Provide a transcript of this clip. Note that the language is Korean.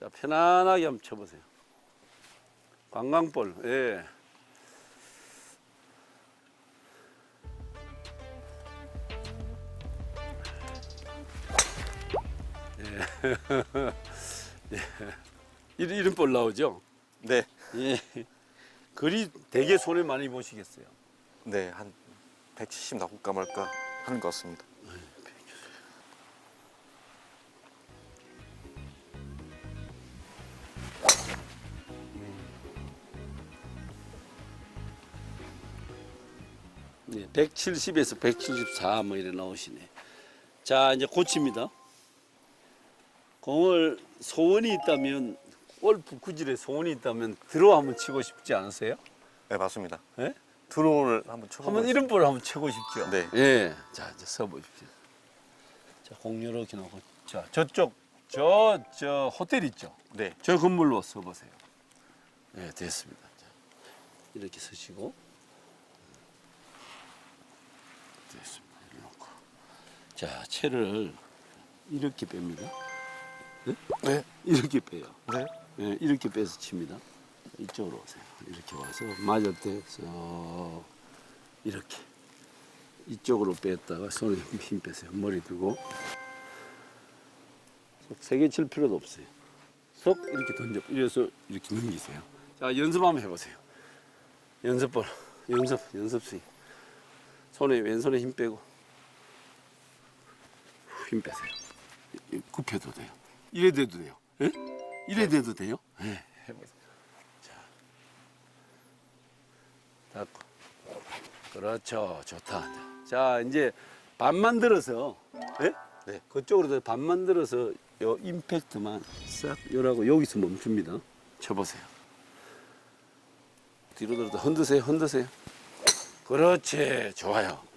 자, 편안하게 한번 쳐보세요. 관광볼, 예. 예. 예. 이런, 이런 볼 나오죠? 네. 예. 글이 되게 손에 많이 보시겠어요. 네, 한 170 나올까 말까 하는 것 같습니다. 네, 170에서 174 뭐 이래 나오시네. 자, 이제 고칩니다. 공을 소원이 있다면 골프 구질에 소원이 있다면 들어 한번 치고 싶지 않으세요? 네, 맞습니다. 예? 드로우를 한번 쳐보고 한번 이런 볼 한번 치고 싶죠? 네. 예. 자, 이제 서 보십시오. 자, 공 이렇게 놓고 자, 저쪽 저 저 호텔 있죠? 네. 저 건물로 서 보세요. 네, 됐습니다. 자, 이렇게 서시고 됐습니다. 이렇게 놓고 자, 채를 이렇게 뺍니다. 네. 이렇게 빼요. 네. 예, 이렇게 빼서 칩니다. 이쪽으로 오세요. 이렇게 와서 맞을 때서 이렇게 이쪽으로 뺐다가 손에 힘 빼세요. 머리 들고 세게 칠 필요도 없어요. 속 이렇게 던져 이래서 이렇게 넘기세요. 자 연습 한번 해보세요. 연습볼 연습 연습 스윙 손에 왼손에 힘 빼고 후, 힘 빼세요. 굽혀도 돼요. 이래 돼도 돼요. 예? 이래 돼도 돼요? 예. 닫고. 그렇죠. 좋다. 자, 이제 반 만 들어서, 예? 네. 그쪽으로 반 만 들어서 요 임팩트만 싹 요라고 여기서 멈춥니다. 쳐보세요. 뒤로 들어도 흔드세요. 흔드세요. 그렇지. 좋아요.